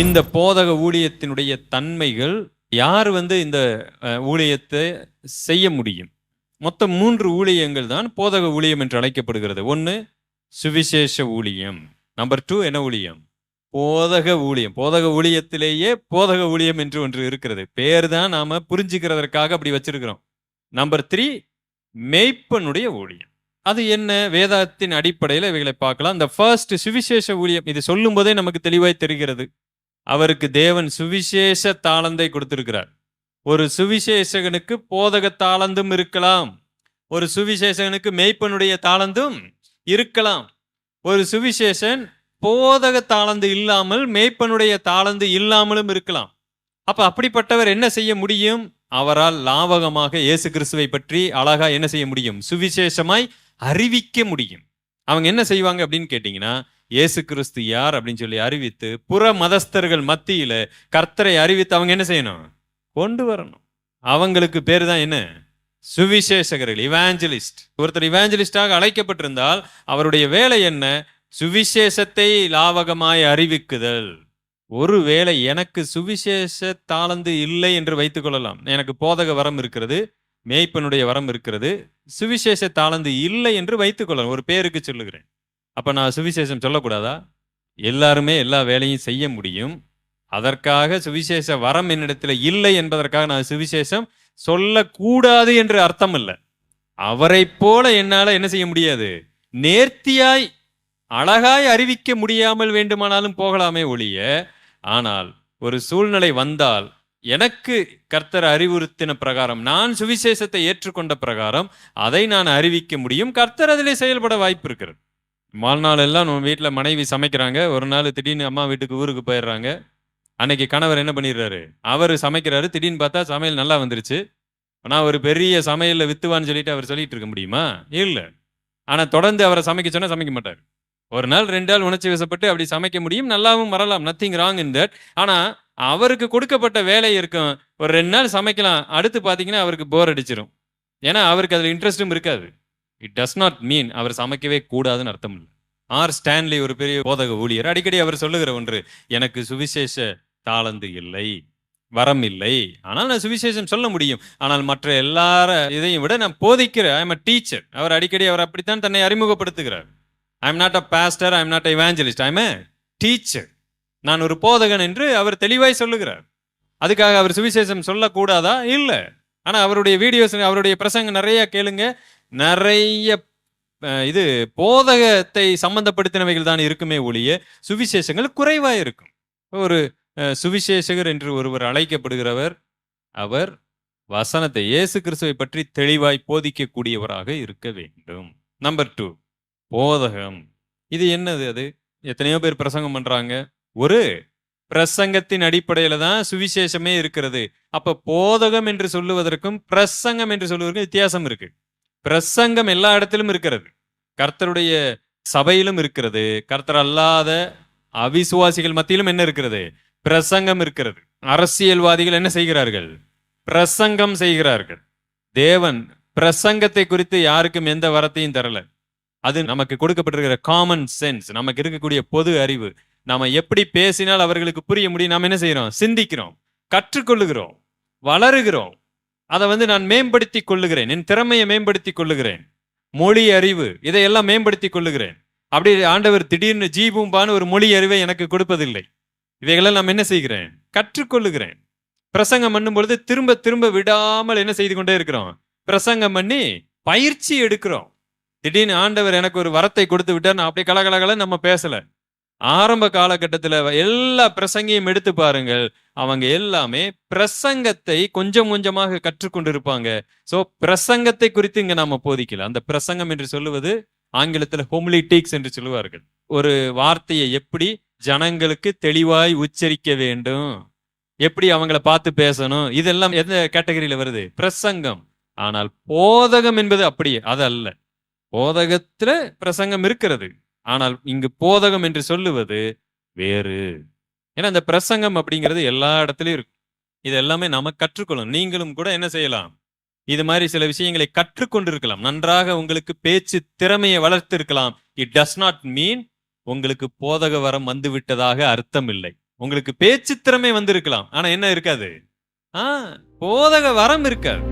இந்த போதக ஊழியத்தினுடைய தன்மைகள் யார் வந்து இந்த ஊழியத்தை செய்ய முடியும்? மொத்தம் மூன்று ஊழியங்கள் தான் போதக ஊழியம் என்று அழைக்கப்படுகிறது. ஒன்று சுவிசேஷ ஊழியம். நம்பர் டூ என்ன ஊழியம்? போதக ஊழியம். போதக ஊழியத்திலேயே போதக ஊழியம் என்று ஒன்று இருக்கிறது. பேர் தான் நாம புரிஞ்சுக்கிறதற்காக அப்படி வச்சிருக்கிறோம். நம்பர் த்ரீ மெய்ப்பனுடைய ஊழியம். அது என்ன? வேதாத்தின் அடிப்படையில் இவைகளை பார்க்கலாம். இந்த ஃபர்ஸ்ட் சுவிசேஷ ஊழியம் இது சொல்லும் போதே நமக்கு தெளிவாய் தெரிகிறது. அவருக்கு தேவன் சுவிசேஷ தாளந்தை கொடுத்திருக்கிறார். ஒரு சுவிசேஷகனுக்கு போதக தாளந்தும் இருக்கலாம். ஒரு சுவிசேஷகனுக்கு மெய்ப்பனுடைய தாளந்தும் இருக்கலாம். ஒரு சுவிசேஷன் போதக தாளந்து இல்லாமல் மேய்ப்பனுடைய தாளந்து இல்லாமலும் இருக்கலாம். அப்ப அப்படிப்பட்டவர் என்ன செய்ய முடியும்? அவரால் லாவகமாக இயேசு கிறிஸ்துவை பற்றி அழகா என்ன செய்ய முடியும்? சுவிசேஷமாய் அறிவிக்க முடியும். அவங்க என்ன செய்வாங்க அப்படின்னு கேட்டீங்கன்னா இயேசு கிறிஸ்து யார் அப்படின்னு சொல்லி அறிவித்து புற மதஸ்தர்கள் மத்தியில் கர்த்தரை அறிவித்து அவங்க என்ன செய்யணும்? கொண்டு வரணும். அவங்களுக்கு பேர் தான் என்ன? சுவிசேஷகர்கள் இவாஞ்சலிஸ்ட் ஒருத்தர் இவாஞ்சலிஸ்டாக அழைக்கப்பட்டிருந்தால் அவருடைய வேலை என்ன? சுவிசேஷத்தை லாவகமாய் அறிவிக்குதல். ஒருவேளை எனக்கு சுவிசேஷ தாளந்து இல்லை என்று வைத்துக் கொள்ளலாம். எனக்கு போதக வரம் இருக்கிறது மேய்ப்பனுடைய வரம் இருக்கிறது. சுவிசேஷ தாளந்து இல்லை என்று வைத்துக் கொள்ளலாம். ஒரு பேருக்கு சொல்லுகிறேன். அப்போ நான் சுவிசேஷம் சொல்லக்கூடாதா? எல்லாருமே எல்லா வேலையும் செய்ய முடியும். அதற்காக சுவிசேஷ வரம் என்னிடத்தில் இல்லை என்பதற்காக நான் சுவிசேஷம் சொல்லக்கூடாது என்று அர்த்தம் இல்லை. அவரை போல என்னால் என்ன செய்ய முடியாது? நேர்த்தியாய் அழகாய் அறிவிக்க முடியாமல் வேண்டுமானாலும் போகலாமே ஒழிய ஆனால் ஒரு சூழ்நிலை வந்தால் எனக்கு கர்த்தர் அறிவுறுத்தின பிரகாரம் நான் சுவிசேஷத்தை ஏற்றுக்கொண்ட பிரகாரம் அதை நான் அறிவிக்க முடியும். கர்த்தர் அதிலே செயல்பட வாய்ப்பு இருக்கிறது. வாழ்நாள் எல்லாம் நம்ம வீட்டில் மனைவி சமைக்கிறாங்க. ஒரு நாள் திடீர்னு அம்மா வீட்டுக்கு ஊருக்கு போயிடுறாங்க. அன்னைக்கு கணவர் என்ன பண்ணிடுறாரு? அவர் சமைக்கிறாரு. திடீர்னு பார்த்தா சமையல் நல்லா வந்துருச்சு. ஆனால் ஒரு பெரிய சமையலில் வித்துவான்னு சொல்லிட்டு அவர் சொல்லிட்டு இருக்க முடியுமா? இல்லை. ஆனால் தொடர்ந்து அவரை சமைக்க சொன்னால் சமைக்க மாட்டார். ஒரு நாள் ரெண்டு நாள் உணர்ச்சி வசப்பட்டு அப்படி சமைக்க முடியும். நல்லாவும் வரலாம். நத்திங் ராங் இன் தட் ஆனால் அவருக்கு கொடுக்கப்பட்ட வேலை இருக்கும். ஒரு ரெண்டு நாள் சமைக்கலாம். அடுத்து பார்த்தீங்கன்னா அவருக்கு போர் அடிச்சிடும் ஏன்னா அவருக்கு அதில் இன்ட்ரெஸ்ட்டும் இருக்காது. இட் டஸ் நாட் மீன் அவர் சமைக்கவே கூடாதுன்னு அர்த்தம் இல்லை ஆர் ஸ்டான்லி ஒரு பெரிய போதக ஊழியர். அடிக்கடி அவர் சொல்லுகிற ஒன்று எனக்கு சுவிசேஷ தாளந்து இல்லை வரம் இல்லை. ஆனால் நான் சுவிசேஷம் சொல்ல முடியும். ஆனால் மற்ற எல்லார இதையும் விட நான் போதிக்கிற ஐ எம் அ டீச்சர் அவர் அடிக்கடி அவர் அப்படித்தான் தன்னை அறிமுகப்படுத்துகிறார். I am not a pastor I am not evangelist I am a teacher நான் ஒரு போதகன் என்று அவர் தெளிவாய் சொல்லுகிறார். அதுக்காக அவர் சுவிசேஷம் சொல்லக்கூடாதா? இல்லை. ஆனால் அவருடைய வீடியோஸ் அவருடைய பிரசங்க நிறைய கேளுங்க. நிறைய இது போதகத்தை சம்பந்தப்படுத்தினவைகள் தான் இருக்குமே ஒழிய சுவிசேஷங்கள் குறைவா இருக்கும். ஒரு சுவிசேஷகர் என்று ஒருவர் அழைக்கப்படுகிறவர் அவர் வசனத்தை இயேசு கிறிஸ்துவை பற்றி தெளிவாய் போதிக்கக்கூடியவராக இருக்க வேண்டும். நம்பர் டூ போதகம். இது என்னது அது? எத்தனையோ பேர் பிரசங்கம் பண்றாங்க. ஒரு பிரசங்கத்தின் அடிப்படையில தான் சுவிசேஷமே இருக்கிறது. அப்ப போதகம் என்று சொல்லுவதற்கும் பிரசங்கம் என்று சொல்லுவதற்கும் வித்தியாசம் இருக்கு. பிரசங்கம் எல்லா இடத்திலும் இருக்கிறது. கர்த்தருடைய சபையிலும் இருக்கிறது. கர்த்தர் அல்லாத அவிசுவாசிகள் மத்தியிலும் என்ன இருக்கிறது? பிரசங்கம் இருக்கிறது. அரசியல்வாதிகள் என்ன செய்கிறார்கள்? பிரசங்கம் செய்கிறார்கள். தேவன் பிரசங்கத்தை குறித்து யாருக்கும் எந்த வரத்தையும் தரல. அது நமக்கு கொடுக்கப்பட்டிருக்கிற காமன் சென்ஸ் நமக்கு இருக்கக்கூடிய பொது அறிவு. நாம எப்படி பேசினால் அவர்களுக்கு புரிய முடியும். நாம் என்ன செய்யறோம் சிந்திக்கிறோம். கற்றுக்கொள்ளுகிறோம். வளருகிறோம். அதை வந்து நான் மேம்படுத்தி கொள்ளுகிறேன். என் திறமையை மேம்படுத்தி கொள்ளுகிறேன். மொழி அறிவு இதையெல்லாம் மேம்படுத்தி கொள்ளுகிறேன். அப்படி ஆண்டவர் திடீர்னு ஜீபூம்பான்னு ஒரு மொழி அறிவை எனக்கு கொடுப்பதில்லை. இவைகளை நாம் என்ன செய்கிறேன்? கற்றுக்கொள்ளுகிறேன். பிரசங்கம் பண்ணும் பொழுது திரும்ப திரும்ப விடாமல் என்ன செய்து கொண்டே இருக்கிறோம்? பிரசங்கம் பண்ணி பயிற்சி எடுக்கிறோம். திடீர்னு ஆண்டவர் எனக்கு ஒரு வரத்தை கொடுத்து விட்டார். நான் அப்படியே கலகலகல நம்ம பேசலை. ஆரம்ப காலகட்டத்தில் எல்லா பிரசங்கையும் எடுத்து பாருங்கள். அவங்க எல்லாமே பிரசங்கத்தை கொஞ்சம் கொஞ்சமாக கற்றுக்கொண்டிருப்பாங்க. ஸோ பிரசங்கத்தை குறித்து இங்கே நாம் போதிக்கல. அந்த பிரசங்கம் என்று சொல்லுவது ஆங்கிலத்தில் ஹோம்லிட்டிக்ஸ் என்று சொல்லுவார்கள். ஒரு வார்த்தையை எப்படி ஜனங்களுக்கு தெளிவாய் உச்சரிக்க வேண்டும்? எப்படி அவங்கள பார்த்து பேசணும்? இதெல்லாம் எந்த கேட்டகரியில் வருது? பிரசங்கம். ஆனால் போதகம் என்பது அப்படியே அது அல்ல. போதகத்தில் பிரசங்கம் இருக்கிறது. ஆனால் இங்கு போதகம் என்று சொல்லுவது வேறு. ஏன்னா இந்த பிரசங்கம் அப்படிங்கிறது எல்லா இடத்துலயும் இருக்கு. இது எல்லாமே நாம கற்றுக்கொள்ளும் நீங்களும் கூட என்ன செய்யலாம்? இது மாதிரி சில விஷயங்களை கற்றுக்கொண்டிருக்கலாம். நன்றாக உங்களுக்கு பேச்சு திறமையை வளர்த்து இருக்கலாம் இட் டஸ் நாட் மீன் உங்களுக்கு போதக வரம் வந்து விட்டதாக அர்த்தம் இல்லை உங்களுக்கு பேச்சு திறமை வந்திருக்கலாம். ஆனா என்ன இருக்காது? ஆஹ் போதக வரம் இருக்காது.